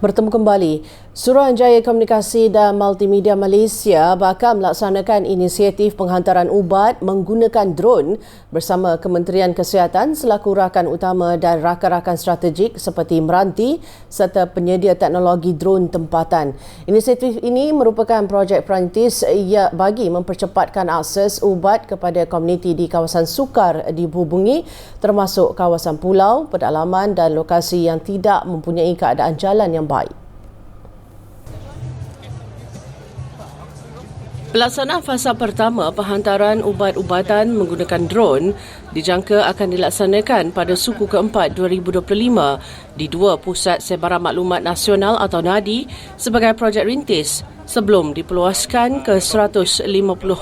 bertemu kembali. Suruhanjaya Komunikasi dan Multimedia Malaysia bakal melaksanakan inisiatif penghantaran ubat menggunakan drone bersama Kementerian Kesihatan selaku rakan utama dan rakan-rakan strategik seperti Meranti serta penyedia teknologi drone tempatan. Inisiatif ini merupakan projek perintis ia bagi mempercepatkan akses ubat kepada komuniti di kawasan sukar dihubungi termasuk kawasan pulau, pedalaman dan lokasi yang tidak mempunyai keadaan jalan yang by Pelaksanaan fasa pertama penghantaran ubat-ubatan menggunakan drone dijangka akan dilaksanakan pada suku keempat 2025 di dua pusat sebaran maklumat nasional atau NADI sebagai projek rintis sebelum dipeluaskan ke 150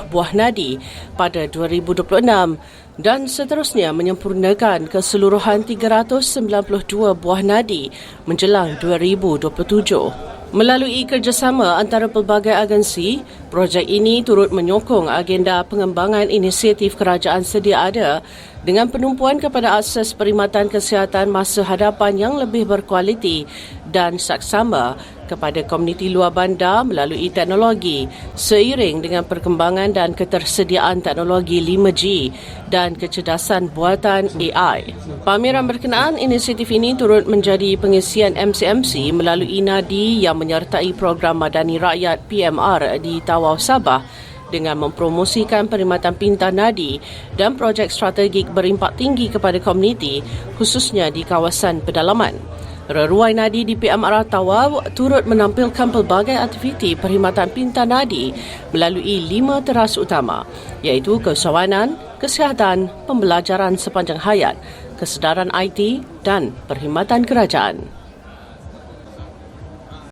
buah NADI pada 2026 dan seterusnya menyempurnakan keseluruhan 392 buah NADI menjelang 2027. Melalui kerjasama antara pelbagai agensi, projek ini turut menyokong agenda pengembangan inisiatif kerajaan sedia ada dengan penumpuan kepada akses perkhidmatan kesihatan masa hadapan yang lebih berkualiti dan saksama kepada komuniti luar bandar melalui teknologi seiring dengan perkembangan dan ketersediaan teknologi 5G dan kecerdasan buatan AI. Pameran berkenaan inisiatif ini turut menjadi pengisian MCMC melalui NADI yang menyertai program Madani Rakyat PMR di Tawau Sabah dengan mempromosikan perkhidmatan pintar nadi dan projek strategik berimpak tinggi kepada komuniti khususnya di kawasan pedalaman. Reruai nadi di PMR Tawau turut menampilkan pelbagai aktiviti perkhidmatan pintar nadi melalui lima teras utama iaitu keusahawanan, kesihatan, pembelajaran sepanjang hayat, kesedaran IT dan perkhidmatan kerajaan.